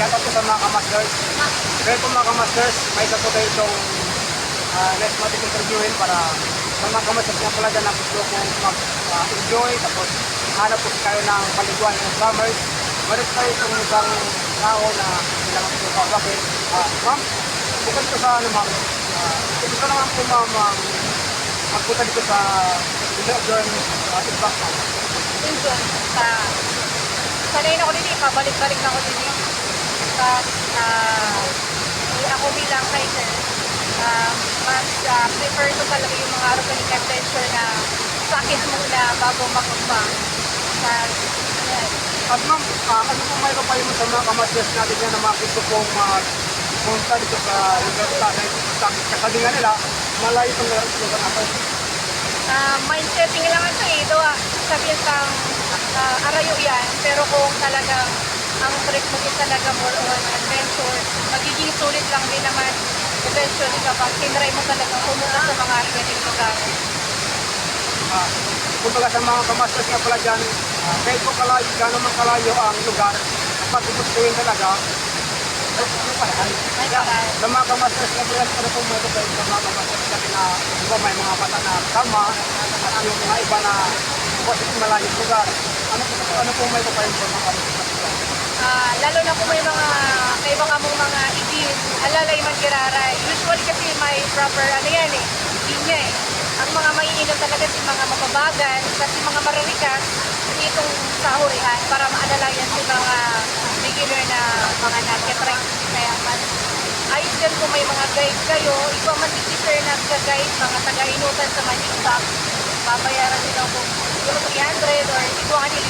shout out po sa mga kamasters. Kaya po mga kamasters, may isa po tayo itong uh, next natin interviewin para sa mga kamasters nga pala dyan na gusto po mag-enjoy tapos hanap po kayo ng paliguan ng summers. Meron tayo itong isang tao na kailangan po kausapin. Uh, ma'am, bukod po sa ano ma'am, uh, gusto naman po ma'am um, magpunta dito sa Jordan uh, Impact ma'am. Doon, sa... Sanay na ako din, eh, pabalik-balik na ako din. Eh. Sa... ah, ako bilang hiker, ah, mas ah, prefer ko talaga yung mga organic adventure na sakit muna bago makumbang. Sa... Yan. At ma'am, ah, ano po may kapayo mo sa mga kamasters natin yan na mga gusto pong mag punta dito sa lugar sa sa kasalingan nila, malayo itong lugar natin. Ah, mindsetting lang ito eh. Doa, sabihin kang ah, arayo yan. Pero kung talagang ang trip mo din talaga more on adventure, magiging sulit lang din naman eventually kapag tinry mo talaga pumunta sa mga ganitong lugar. Ah, kumbaga sa mga kamasters nga pala dyan, ah, kahit po kalayo, gano'n man kalayo ang lugar, kapag gustuin talaga, ano. Sa mga kamasters nga pala, ano po may kapayo sa mga kamasters natin na, may mga bata na kama, at yung mga iba na, kasi malayong lugar. Ano po, ano po may kapayo sa mga kamasters lalo na kung may mga may mga mong mga igid, alalay man kiraray. Usually kasi may proper ano yan eh, linya eh. Ang mga maiinom talaga si mga mababagan, kasi mga mararikas, itong sahurihan para maalalayan si mga beginner na mga nag-trek. Kaya mas ayos din kung may mga guide kayo, ikaw man si sir nag-guide, mga taga-inutan sa Manikbak, babayaran nila kung siguro 300 or. Kaya mas